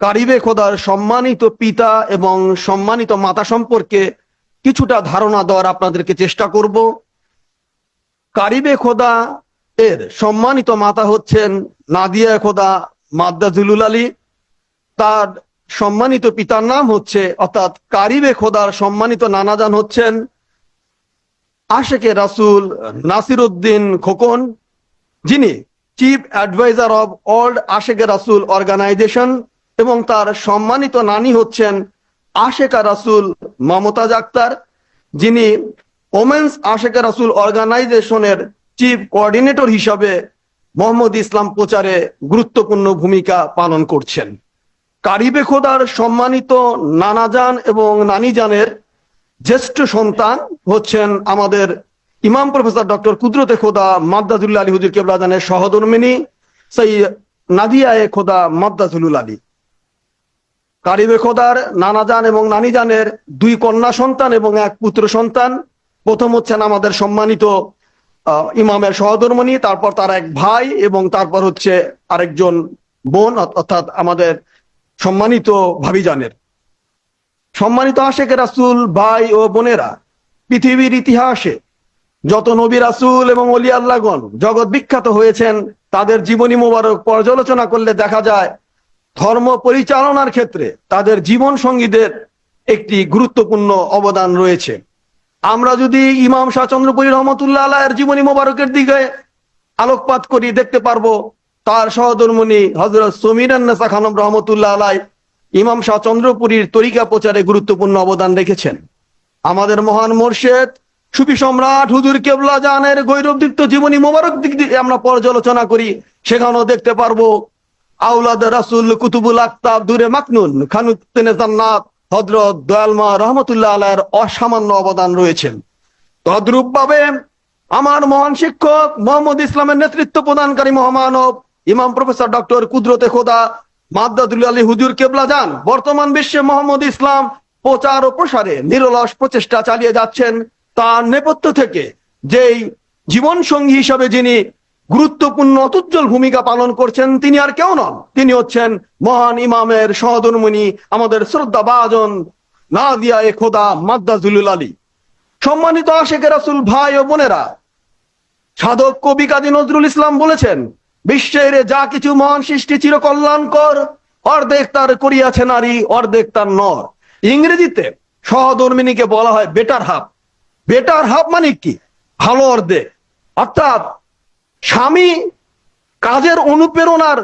কারিবে খোদার সম্মানিত পিতা এবং সম্মানিত মাতা সম্পর্কে কিছুটা ধারণা দেওয়ার আপনাদেরকে চেষ্টা করব। কারিবে খোদা এর সম্মানিত মাতা হচ্ছেন নাদিয়া খোদা মাদ্দা জুলুল আলী। তার সম্মানিত পিতার নাম হচ্ছে, অর্থাৎ কারিবে খোদার সম্মানিত নানাজান হচ্ছেন আশেকে রাসুল নাসির উদ্দিন খোকন, যিনি chief adviser of world Asheke Rasul organisation এবং তার সম্মানিত নানি হচ্ছেন আশেকা রাসুল মমতাজ আক্তার, যিনি ওমেন্স আশেকা রাসুল অর্গানাইজেশনের চিফ কোঅর্ডিনেটর হিসাবে মোহাম্মদ ইসলাম প্রচারে গুরুত্বপূর্ণ ভূমিকা পালন করছেন। কারিবে খোদার সম্মানিত নানাজান এবং নানিজানের জ্যেষ্ঠ সন্তান হচ্ছেন আমাদের ইমাম প্রফেসর ডক্টর কুদরতে খোদা মাদ্দাজুল্লাহ আলী হুজুর কেবলাজানের সহধর্মিনী সেই নাদিয়া এ খোদা মাদ্দাজুল আলী। কারিবে খোদার নানাজান এবং নানিজানের দুই কন্যা সন্তান এবং এক পুত্র সন্তান। প্রথম হচ্ছেন আমাদের সম্মানিত ইমামের সহধর্মণি, তারপর তার এক ভাই এবং তারপর হচ্ছে আরেকজন বোন অর্থাৎ আমাদের সম্মানিত ভাবিজানের সম্মানিত আশেখ রাসুল ভাই ও বোনেরা, পৃথিবীর ইতিহাসে যত নবী রাসুল এবং অলি জগৎ বিখ্যাত হয়েছেন, তাদের জীবনী মোবারক পর্যালোচনা করলে দেখা যায় ধর্ম পরিচালনার ক্ষেত্রে তাদের জীবন সঙ্গীদের একটি গুরুত্বপূর্ণ অবদান রয়েছে। আমরা যদি ইমাম শাহ চন্দ্রপুরী রহমতুল্লাহ আলাহের জীবনী মোবারকের দিকে আলোকপাত করি, দেখতে পারব তার সহধর্মণী হজরত সমীরান্নেসা খানম রহমতুল্লাহ আলাই ইমাম শাহ চন্দ্রপুরীর তরিকা প্রচারে গুরুত্বপূর্ণ অবদান রেখেছেন। আমাদের মহান মোর্শেদ, সুফি সম্রাট, হুজুর কেবলা জানের গৈরবদীপ্ত জীবনী মোবারক দিক দিয়ে আমরা পর্যালোচনা করি, সেখানেও দেখতে পারব আউলাদ রাসুল কুতুবুল আক্তাব দূরে মাকনুন, খানুদ্দিনে জান্নাত হজরত দয়ালমা রহমতুল্লাহ আলার অসামান্য অবদান রয়েছেন তদ্রূপ ভাবে আমার মহান শিক্ষক মোহাম্মদ ইসলামের নেতৃত্ব প্রদানকারী মহামানব, ইমাম প্রফেসর ডক্টর কুদরতে খোদা মাদ্দাদুল আলী হুজুর কেবলা যান, বর্তমান বিশ্বে মোহাম্মদ ইসলাম প্রচার ও প্রসারে নিরলস প্রচেষ্টা চালিয়ে যাচ্ছেন তার নেপথ্য থেকে, যেই জীবন সঙ্গী হিসাবে যিনি গুরুত্বপূর্ণ, অতুজ্জ্বল ভূমিকা পালন করছেন তিনি আর কেউ নন। তিনি হচ্ছেন মহান ইমামের সহধর্মণী আমাদের শ্রদ্ধা বাজন নাদিয়া এ খোদা মাদ্দাজুল আলী। সম্মানিত আশেখ রাসুল ভাই ও বোনেরা, সাধক কবি কাজী নজরুল ইসলাম বলেছেন, বিশ্বের যা কিছু মহান সৃষ্টি চির কল্যাণকর অর্ধেক তার করিয়াছে নারী, অর্ধেক তার নর। ইংরেজিতে সহধর্মিনীকে বলা হয় বেটার হাফ বেটার হাফ মানে কি? ভালো অর্ধেক। অর্থাৎ স্বামী কাজের অনুপ্রেরণার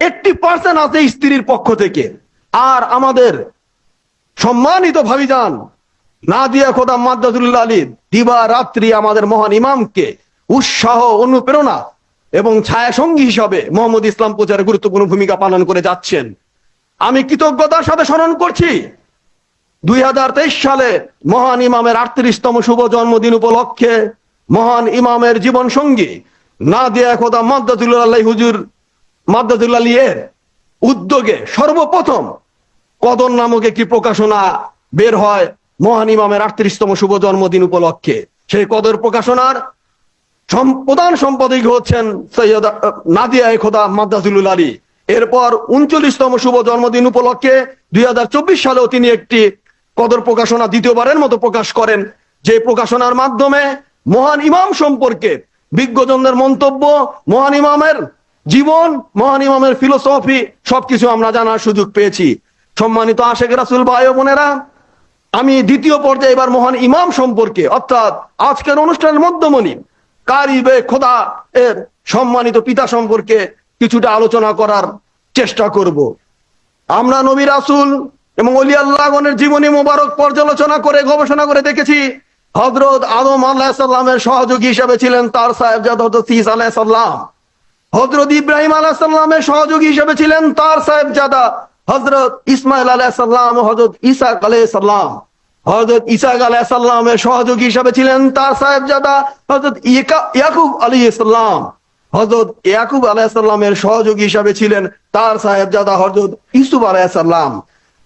এইটটি পার্সেন্ট আছে স্ত্রীর পক্ষ থেকে। আর আমাদের সম্মানিত ভাবি ভাবিজান নাদিয়া খোদা মাদ্দাদুল্লাহ আলী দিবা রাত্রি আমাদের মহান ইমামকে উৎসাহ, অনুপ্রেরণা এবং ছায়া সঙ্গী হিসাবে মোহাম্মদ ইসলাম প্রচারে গুরুত্বপূর্ণ ভূমিকা পালন করে যাচ্ছেন। আমি কৃতজ্ঞতার সাথে স্মরণ করছি, দুই হাজার তেইশ সালে মহান ইমামের আটত্রিশতম শুভ জন্মদিন উপলক্ষে মহান ইমামের জীবন সঙ্গী নাদিয়া খোদা মাদ্দাদুল্লাহ হুজুর মাদ্দাদুল্লাহ এর উদ্যোগে সর্বপ্রথম কদর নামক একটি প্রকাশনা বের হয় মহান ইমামের আটত্রিশতম শুভ জন্মদিন উপলক্ষে। সেই কদর প্রকাশনার প্রধান সম্পাদক হচ্ছেন সৈয়দ নাদিয়া খোদা মাদ্দাজুল আলী। এরপর উনচল্লিশতম শুভ জন্মদিন উপলক্ষে দুই হাজার চব্বিশ সালেও তিনি একটি কদর প্রকাশনা দ্বিতীয়বারের মতো প্রকাশ করেন। যে প্রকাশনার মাধ্যমে মহান ইমাম সম্পর্কে বিজ্ঞজনদের মন্তব্য, মহান ইমামের জীবন, মহান ইমামের ফিলোসফি সবকিছু আমরা জানার সুযোগ পেয়েছি। সম্মানিত আশেখ রাসুল ভাই বোনেরা, আমি দ্বিতীয় পর্যায়ে এবার মহান ইমাম সম্পর্কে, অর্থাৎ আজকের অনুষ্ঠানের মধ্যমণি, কারিবে খোদা এর সম্মানিত পিতা সম্পর্কে কিছুটা আলোচনা করার চেষ্টা করব। আমরা নবী রাসুল এবং অলি আল্লাহগণের জীবনী মোবারক পর্যালোচনা করে, গবেষণা করে দেখেছি হজরত আদম আল্লাহ সাল্লামের সহযোগী হিসাবে ছিলেন তার সাহেব হজরত সিস আলাহ সাল্লাম হজরত ইব্রাহিম আলাহ সাল্লামের সহযোগী হিসেবে ছিলেন তার সাহেবজাদা হজরত ইসমাইল আলাহ সাল্লাম হজরত ইসাক আলাহ সাল্লাম হজরত ইসাক আলাহ সাল্লামের সহযোগী হিসেবে ছিলেন তার সাহেবজাদা হজরত ইয়াকুব আলী ইসলাম হজরত ইয়াকুব আলাহ সাল্লামের সহযোগী হিসাবে ছিলেন তার সাহেবজাদা হজরত ইসুফ আলাহ সাল্লাম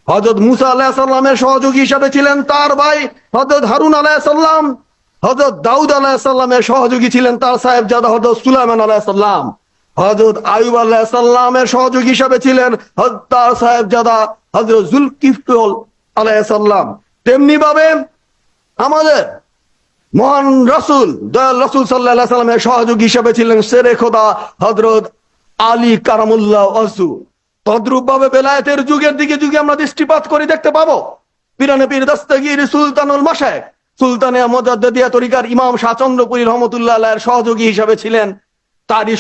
হজরত মুসা আলাহ সাল্লামের সহযোগী হিসাবে ছিলেন তার ভাই হজরত হারুন আলাহ সাল্লাম হজরত দাউদ আলাহ সাল্লামের সহযোগী ছিলেন তার সাহেবজাদা হজরত সুলাইমান আলাহ সাল্লাম হজরত আয়ুব আল্লাহ সাল্লামের সহযোগী হিসাবে ছিলেন হত্যার সাহেব জাদা হজরত জুলকিফল আলাহ সাল্লাম তেমনি ভাবে আমাদের মহান রসুল, দয়াল রসুল সাল্লাহ সাল্লামের সহযোগী হিসাবে ছিলেন সেরে খোদা হজরত আলী কারামুল্লাহ আসু তদ্রুপ ভাবে বেলায়েতের যুগের দিকে যুগে আমরা দৃষ্টিপাত করে দেখতে পাবো। পিরানে পীর সুলতানুল সুলতানে মজাদ্দিয়া তরিকার ইমাম রহমতুল্লাহ আলাইয়ের সহযোগী হিসাবে ছিলেন। তারই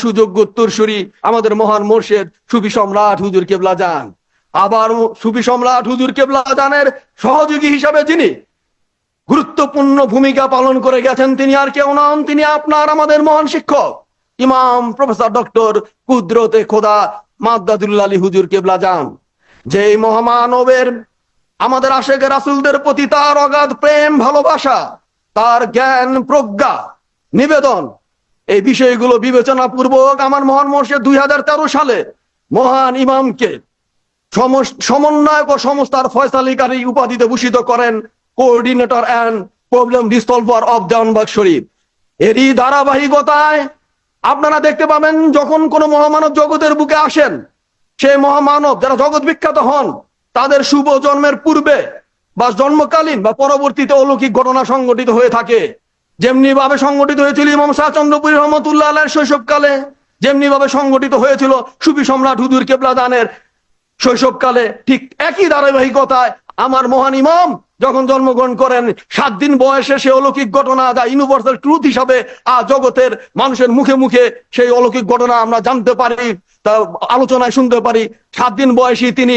আমাদের মহান মোর্শেদ সুফি সম্রাট হুজুর কেবলা যান আবার সুফি সম্রাট হুজুর কেবলা জানের সহযোগী হিসাবে যিনি গুরুত্বপূর্ণ ভূমিকা পালন করে গেছেন তিনি আর কেউ নন, তিনি আপনার আমাদের মহান শিক্ষক। ইমাম প্রফেসর ডক্টর কুদরতে খোদা মাদ্দাদুল্লাহ আলী হুজুর কেবলা যান। যে মহামানবের, আমাদের আশেখ রাসুলদের প্রতি তার অগাধ প্রেম, ভালোবাসা, তার জ্ঞান, প্রজ্ঞা, নিবেদন, এই বিষয়গুলো বিবেচনা পূর্বক আমার মহান মোর্শেদ দুই সালে মহান ইমামকে সমন্বয়ক ও সংস্থার ফয়সালিকারী উপাধিতে ভূষিত করেন coordinator and problem resolver of Jahanbagh Sharif এরই ধারাবাহিকতায় আপনারা দেখতে পাবেন যখন কোনো মহামানব জগতের বুকে আসেন, সেই মহামানব যারা জগৎ বিখ্যাত হন, তাদের শুভ জন্মের পূর্বে বা জন্মকালীন বা পরবর্তীতে অলৌকিক ঘটনা সংঘটিত হয়ে থাকে। যেমনি ভাবে সংগঠিত হয়েছিল ইমাম শাহ চন্দ্রপুরী রহমতুল্লাহ শৈশবকালে যেমনি ভাবে সংগঠিত হয়েছিল সুফি সম্রাট হুদুর কেবলা দানের শৈশবকালে, ঠিক একই ধারাবাহিকতায় আমার মহান ইমাম যখন জন্মগ্রহণ করেন, সাত দিন বয়সে সে অলৌকিক ঘটনা যা ইউনিভার্সাল ট্রুথ হিসাবে আ জগতের মানুষের মুখে মুখে সেই অলৌকিক ঘটনা আমরা জানতে পারি, তা আলোচনায় শুনতে পারি। সাত দিন বয়সী তিনি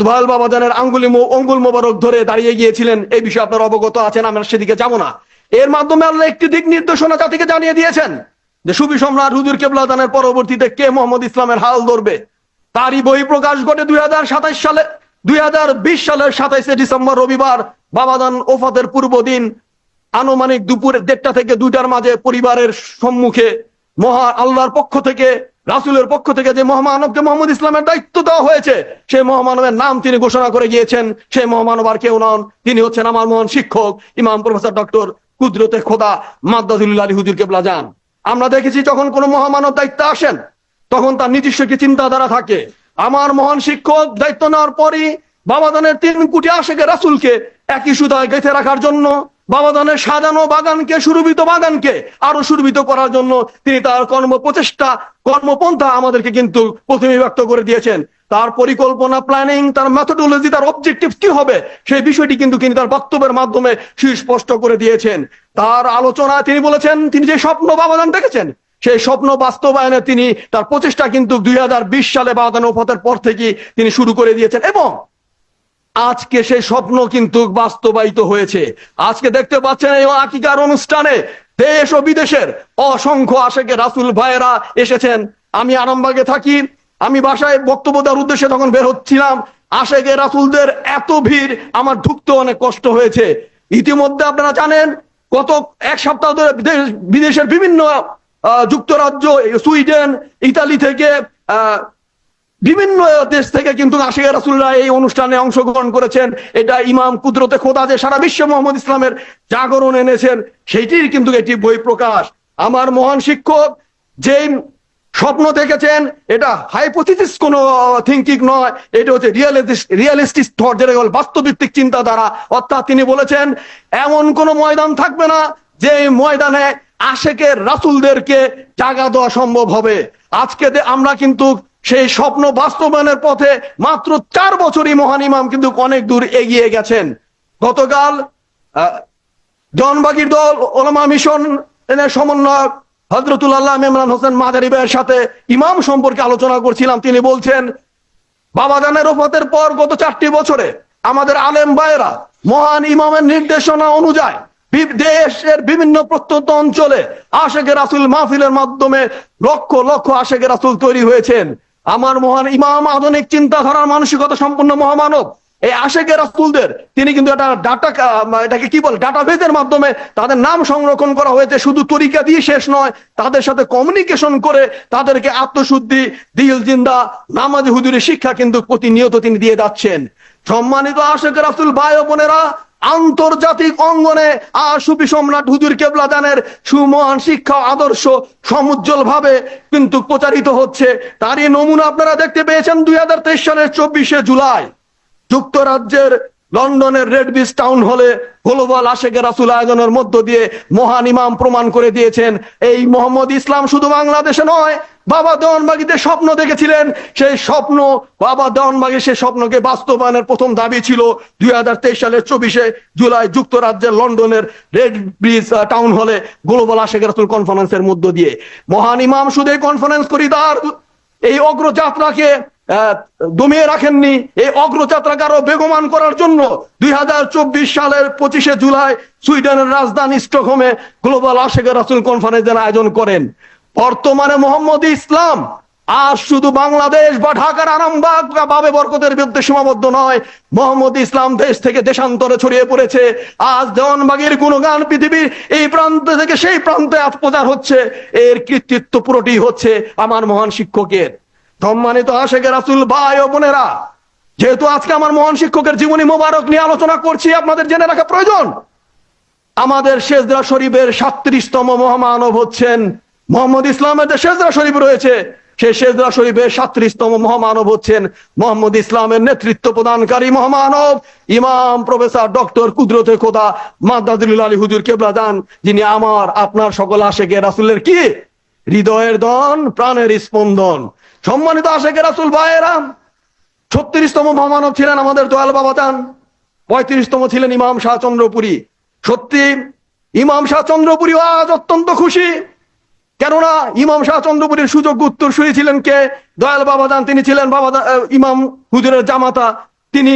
দোয়াল বাবা জানের আঙ্গুলি অঙ্গুল মোবারক ধরে দাঁড়িয়ে গিয়েছিলেন। এই বিষয়ে আপনার অবগত আছেন, আমরা সেদিকে যাব না। এর মাধ্যমে আল্লাহ একটি দিক নির্দেশনা জাতিকে জানিয়ে দিয়েছেন, যে সুবি সম্রাট হুজুর কেবলা দানের পরবর্তীতে কে মোহাম্মদ ইসলামের হাল ধরবে? তারই বই প্রকাশ ঘটে দুই সালে। দুই হাজার বিশ সালের সাতাইশে ডিসেম্বর রবিবার বাবাদান ওফাতের পূর্ব দিন আনুমানিক দুপুর দেড়টা থেকে দুইটার মাঝে পরিবারের সম্মুখে মহা আল্লাহর পক্ষ থেকে, রাসুলের পক্ষ থেকে যে মহামানবকে মোহাম্মদ ইসলামের দায়িত্ব দেওয়া হয়েছে, সেই মহামানবের নাম তিনি ঘোষণা করে গিয়েছেন। সেই মহামানব আর কেউ নন। তিনি হচ্ছেন আমার মহান শিক্ষক, ইমাম প্রফেসর ডক্টর কুদরতে খোদা মাদ্দাদুল্লাহ আলী হুজুর কেবলা আমরা দেখেছি যখন কোনো মহামানব দায়িত্বে আসেন, তখন তার নিজস্ব একটি চিন্তাধারা থাকে। আমার মহান শিক্ষক দায়িত্ব নেওয়ার পরই বাবাদানের তিন কোটি আশেকে রাসুলকে একই সুতায় গেঁথে রাখার জন্য, বাবাদানের সাজানো বাগানকে, সুরভিত বাগানকে আরও সুরভিত করার জন্য তিনি তার কর্ম প্রচেষ্টা, কর্মপন্থা আমাদেরকে কিন্তু প্রথমে ব্যক্ত করে দিয়েছেন। তার পরিকল্পনা প্ল্যানিং, তার মেথোডোলজি তার অবজেক্টিভ কি হবে, সেই বিষয়টি কিন্তু তিনি তার বক্তব্যের মাধ্যমে সুস্পষ্ট করে দিয়েছেন। তার আলোচনা তিনি বলেছেন, তিনি যে স্বপ্ন বাবাদান দেখেছেন সেই স্বপ্ন বাস্তবায়নে তিনি তার প্রচেষ্টা কিন্তু দুই হাজার বিশ সালে বাদান ওফাতের পর থেকে তিনি শুরু করে দিয়েছেন। এবং আজকে সেই স্বপ্ন কিন্তু বাস্তবায়িত হয়েছে। আজকে দেখতে পাচ্ছেন এই আকিকার অনুষ্ঠানে দেশ ও বিদেশের অসংখ্য আশেকে রাসুল ভাইয়েরা এসেছেন। আমি আরামবাগে থাকি, আমি বাসায় বক্তব্য দেওয়ার উদ্দেশ্যে তখন বের হচ্ছিলাম আশেকে রাসুলদের এত ভিড়, আমার ঢুকতে অনেক কষ্ট হয়েছে। ইতিমধ্যে আপনারা জানেন, গত এক সপ্তাহ ধরে বিদেশের বিভিন্ন যুক্তরাজ্য, সুইডেন, ইতালি থেকে বিভিন্ন দেশ থেকে কিন্তু আশিয়া রাসুল্লাহ এই অনুষ্ঠানে অংশগ্রহণ করেছেন। এটা ইমাম কুদরতে খোদা যে সারা বিশ্বে মোহাম্মদ ইসলামের জাগরণ এনেছেন, সেইটির কিন্তু এটি বই প্রকাশ। আমার মহান শিক্ষক যে স্বপ্ন দেখেছেন, এটা হাইপোথিসিস কোন থিঙ্কিং নয়, এটা হচ্ছে রিয়ালিস্টিক থট যেটা বলে বাস্তবিক চিন্তাধারা। অর্থাৎ তিনি বলেছেন, এমন কোন ময়দান থাকবে না যে ময়দানে আশেকের রাসুলদেরকে জাগা দেওয়া সম্ভব হবে। আজকে আমরা কিন্তু সেই স্বপ্ন বাস্তবায়নের পথে মাত্র চার বছরই মহান ইমাম কিন্তু অনেক দূর এগিয়ে গেছেন। গতকাল জনবাগির দল, ওলামা মিশন সমন্বয়ক হজরতুল্লাহ ইমরান হোসেন মাদারি ভাইয়ের সাথে ইমাম সম্পর্কে আলোচনা করছিলাম। তিনি বলছেন বাবাদানের ওফাতের পর গত চারটি বছরে আমাদের আলেম ভাইয়েরা মহান ইমামের নির্দেশনা অনুযায়ী দেশের বিভিন্ন প্রত্যন্ত অঞ্চলে আশেকে রাসুল মাহফিলের মাধ্যমে লক্ষ লক্ষ আশেকে রাসুল তৈরি হয়েছেন। আমার মহান ইমাম আধুনিক চিন্তাধারার মানসিকতা সম্পন্ন মহামানব, এই আশেকে রাসুলদের, তিনি কিন্তু একটা ডাটা এটাকে কি বলে, ডাটাবেজের মাধ্যমে তাদের নাম সংরক্ষণ করা হয়েছে, শুধু তরিকা দিয়ে শেষ নয়, তাদের সাথে কমিউনিকেশন করে তাদেরকে আত্মশুদ্ধি, দিল জিন্দা, নামাজ হুজুরের শিক্ষা কিন্তু প্রতিনিয়ত তিনি দিয়ে যাচ্ছেন। সম্মানিত আশেখ রাসুল ভাই বোনেরা আন্তর্জাতিক অঙ্গনে সুফি সম্রাট হুজুর কেবলাদানের সুমহান শিক্ষা আদর্শ সমুজ্জ্বল ভাবে কিন্তু প্রচারিত হচ্ছে। তারই নমুনা আপনারা দেখতে পেয়েছেন দুই হাজার তেইশ সালের চব্বিশে জুলাই। যুক্তরাজ্যের লন্ডনের রেড বিচ টাউন হলে গ্লোবাল আশেকের রাসুল আয়োজনের মধ্য দিয়ে মহান ইমাম প্রমাণ করে দিয়েছেন, এই মোহাম্মদ ইসলাম শুধু বাংলাদেশে নয় বাবা দেওয়ানবাগিতে স্বপ্ন দেখেছিলেন। সেই স্বপ্ন, বাবা দেওয়ানবাগি সেই স্বপ্নকে বাস্তবায়নের প্রথম দাবি ছিল দুই হাজার তেইশ সালের চব্বিশে জুলাই যুক্তরাজ্যের লন্ডনের রেড ব্রিজ টাউন হলে গ্লোবাল আশেকের রাসুল কনফারেন্সের মধ্য দিয়ে। মহান ইমাম শুধু কনফারেন্স করিদার এই অগ্রযাত্রাকে দমিয়ে রাখেননি। এই অগ্রযাত্রাকে আরও বেগমান করার জন্য দুই হাজার চব্বিশ সালের পঁচিশে জুলাই সুইডেনের রাজধানী স্টকহোমে গ্লোবাল আশেকের রাসুল কনফারেন্সের আয়োজন করেন। বর্তমানে মোহাম্মদ ইসলাম। আর শুধু বাংলাদেশ বা ঢাকার আরামবাগ বা বাবে বরকতের বিরুদ্ধে সীমাবদ্ধ নয়। মোহাম্মদ ইসলাম দেশ থেকে দেশান্তরে ছড়িয়ে পড়েছে। আজ দেওয়ানবাগের গুণগান পৃথিবীর এই প্রান্ত থেকে সেই প্রান্তে প্রচার হচ্ছে। এর কৃতিত্ব পুরোটি হচ্ছে আমার মহান শিক্ষকের। সম্মানিত আশেকের রাসুল, ভাই ও বোনেরা, যেহেতু আজকে আমার মহান শিক্ষকের জীবনী মোবারক নিয়ে আলোচনা করছি, আপনাদের জেনে রাখা প্রয়োজন। আমাদের শেজরা শরীফের সাত্রিশতম মহামানব হচ্ছেন মোহাম্মদ ইসলামের যে শেজরা শরীফ রয়েছে, সেই শেজরা শরীফের সাত্রিশতম মহামানব হচ্ছেন মোহাম্মদ ইসলামের নেতৃত্ব প্রদানকারী মহামানব। ইমাম প্রফেসর ডক্টর কুদরতে খোদা মাদ্দাদুল আলী হুজুর কেবলাদান যিনি আমার, আপনার সকল আশেকে রাসুলের কি? হৃদয়ের দন, প্রাণের স্পন্দন। সম্মানিত আশেকে রাসুল ভাইয়েরাম ছত্রিশতম মহামানব ছিলেন আমাদের দয়াল বাবা চান পঁয়ত্রিশতম ছিলেন ইমাম শাহ চন্দ্রপুরী। সত্যি, ইমাম শাহ চন্দ্রপুরী আজ অত্যন্ত খুশি। কেননা ইমাম শাহ চন্দ্রপুরীর সুযোগ্য উত্তর ছিলেন কে? দয়াল বাবা যান, তিনি ছিলেন বাবা ইমাম হুজুরের জামাতা। তিনি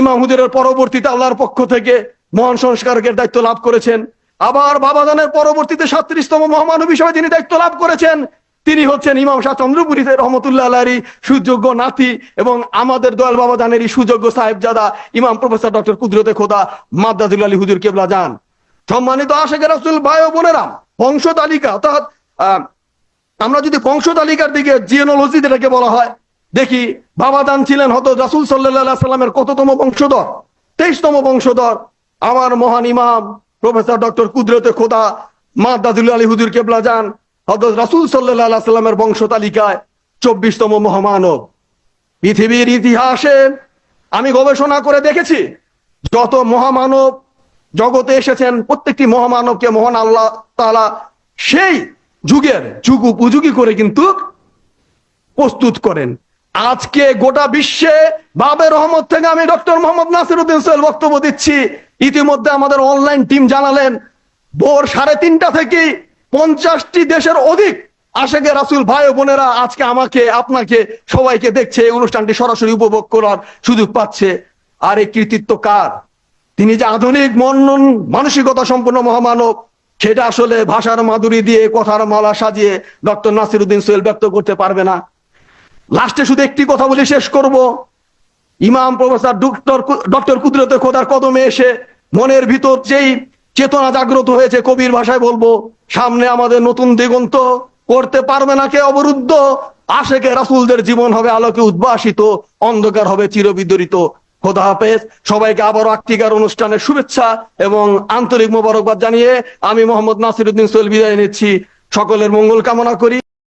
ইমাম হুজুরের পরবর্তীতে আল্লাহর পক্ষ থেকে মহান সংস্কারকের দায়িত্ব লাভ করেছেন। আবার বাবাদানের পরবর্তীতে সাত্রিশতম মহামানব হিসেবে তিনি দায়িত্ব লাভ করেছেন। তিনি হচ্ছেন ইমাম শাহ চন্দ্রপুরীতে রহমতুল্লাহ আলারই সুযোগ্য নাতি এবং আমাদের দয়াল বাবা জানেরই সুযোগ্য সাহেবজাদা ইমাম প্রফেসর ডক্টর কুদরতে খোদা মাদ্দাদুল আলী হুজুর কেবলা যান। সম্মানিত আশেখের রাসুল ভাই ও বোনেরা বংশ তালিকা অর্থাৎ আমরা যদি বংশ তালিকার দিকে জিওনোলজি যেটাকে বলা হয়, দেখি বাবা দান ছিলেন হত রাসুল সাল্লাহ সাল্লামের কততম বংশধর? তেইশতম বংশধর, আমার মহান ইমাম, প্রফেসর ডক্টর কুদরতে খোদা মাদ্দাদুল আলী হুজুর কেবলা যান হজরত রাসুল সাল্লাহ সাল্লামের বংশ তালিকায় চব্বিশতম মহামানব। পৃথিবীর ইতিহাসে আমি গবেষণা করে দেখেছি, যত মহামানব জগতে এসেছেন, প্রত্যেকটি মহামানবকে মহান আল্লাহ তাআলা সেই যুগের যুগ উপযোগী করে কিন্তু প্রস্তুত করেন। আজকে গোটা বিশ্বে বাবের রহমত থেকে আমি ডক্টর মোহাম্মদ নাসির উদ্দিন সোহেল বক্তব্য দিচ্ছি। ইতিমধ্যে আমাদের অনলাইন টিম জানালেন, ভোর সাড়ে তিনটা থেকে পঞ্চাশটি দেশের অধিক আশেকে রাসুল ভাই বোনেরা আজকে আমাকে, আপনাকে, সবাইকে দেখছে, এই অনুষ্ঠানটি সরাসরি উপভোগ করার সুযোগ পাচ্ছে। আর এই কৃতিত্ব কার? তিনি যে আধুনিক মনন মানসিকতা সম্পন্ন মহামানব সেটা আসলে ভাষার মাধুরী দিয়ে, কথার মালা সাজিয়ে ডক্টর নাসির উদ্দিন সোহেল ব্যক্ত করতে পারবে না। লাস্টে শুধু একটি কথা বলে শেষ করব। ইমাম প্রফেসর ডক্টর ডক্টর কুদরতে খোদার কদমে এসে মনের ভিতর যেই চেতনা জাগ্রত হয়েছে কবির ভাষায় বলব, সামনে আমাদের নতুন দিগন্ত করতে পারবে না কে অবরুদ্ধ? আশেকে রাসুলদের জীবন হবে আলোকে উদ্ভাসিত, অন্ধকার হবে চিরবিদরিত। খোদা হাফেজ। সবাইকে আবারও আক্তিকার অনুষ্ঠানের শুভেচ্ছা এবং আন্তরিক মোবারকবাদ জানিয়ে আমি মোহাম্মদ নাসিরুদ্দিন সোহেল বিদায় নিচ্ছি। সকলের মঙ্গল কামনা করি।